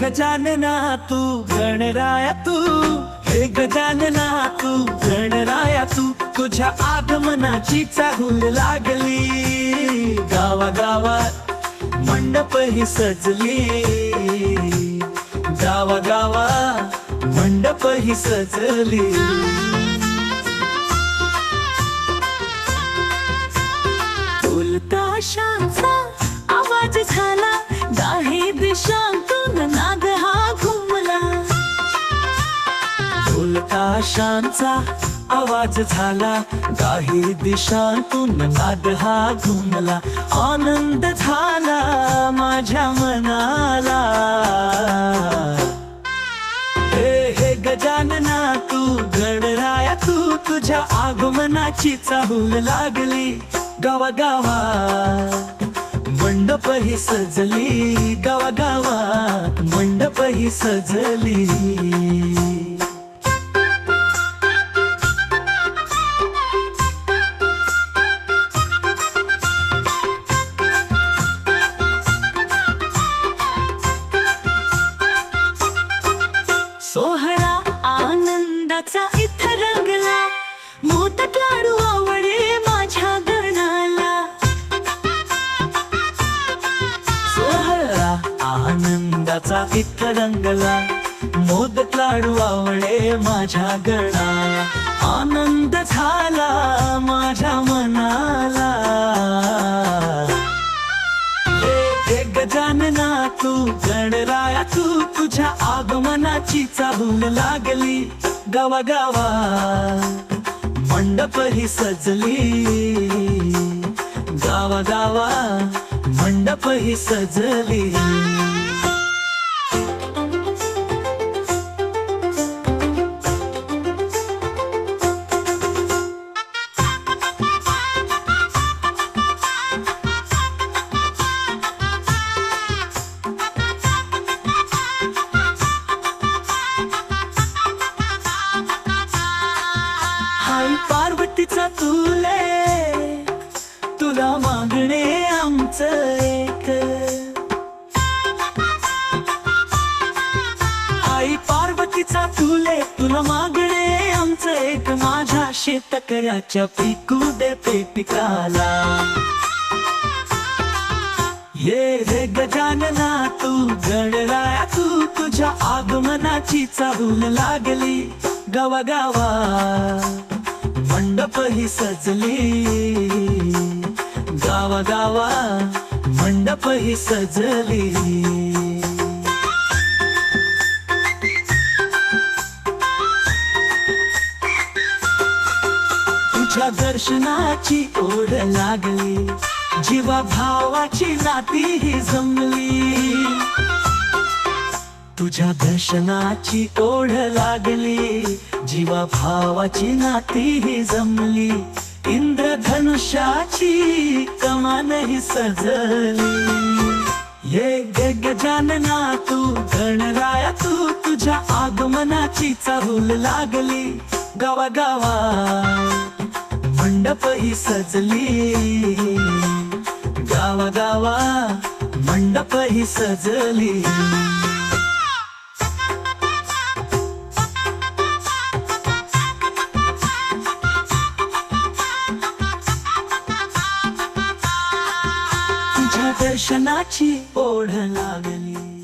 गजानना तू गणराया तू हे गजानना तू गणराया तू तुझ्या आगमनाची चाहूल लागली गावागावात मंडप ही सजली गावा मंडप ही सजली उलताशांचा आवाज झाला दाही दिशांत आशांचा आवाज झाला. काही दिशांतून नाद हा घुमला आनंद झाला माझ्या मनाला. हे हे गजानना तू गणराया तू तुझ्या आगमनाची चाहूल लागली. गावागावा. मंडप ही सजली. गावागावात मंडप ही सजली. आनंदाचा इथं रंगला. मोदक लाडू आवडे माझ्या गणाला. सोहळा आनंदाचा इथं रंगला. मोदक लाडू आवडे माझ्या गणा आनंद झाला माझ्या मनाला. गजानना तू गणराया तू तुझ्या आगमनाची चाहूल लागली. गावागावा मंडप ही सजली. गावागावा मंडप ही सजली. चा तुले तुला मागणे आमचं एक. माझ्या शेतकऱ्याच्या पिकू देते पिकाला. ये रे गजानना तू गणराया तू तुझ्या आगमनाची चाहूल लागली. गावागावा मंडप ही सजली. गावागावा मंडप ही सजली. तुझ्या दर्शनाची ओढ लागली. जीवा भावाची नाती ही जमली. तुझ्या दर्शनाची ओढ लागली. जीवा भावाची नाती ही जमली. इंद्रधनुष्याची कमान ही सजली. ये ग गजानना तू गणराया तू तुझ्या आगमनाची चाहूल लागली. गावागावा मंडप ही सजली. गावागावा मंडप ही सजली. तुझ्या दर्शनाची ओढ लागली.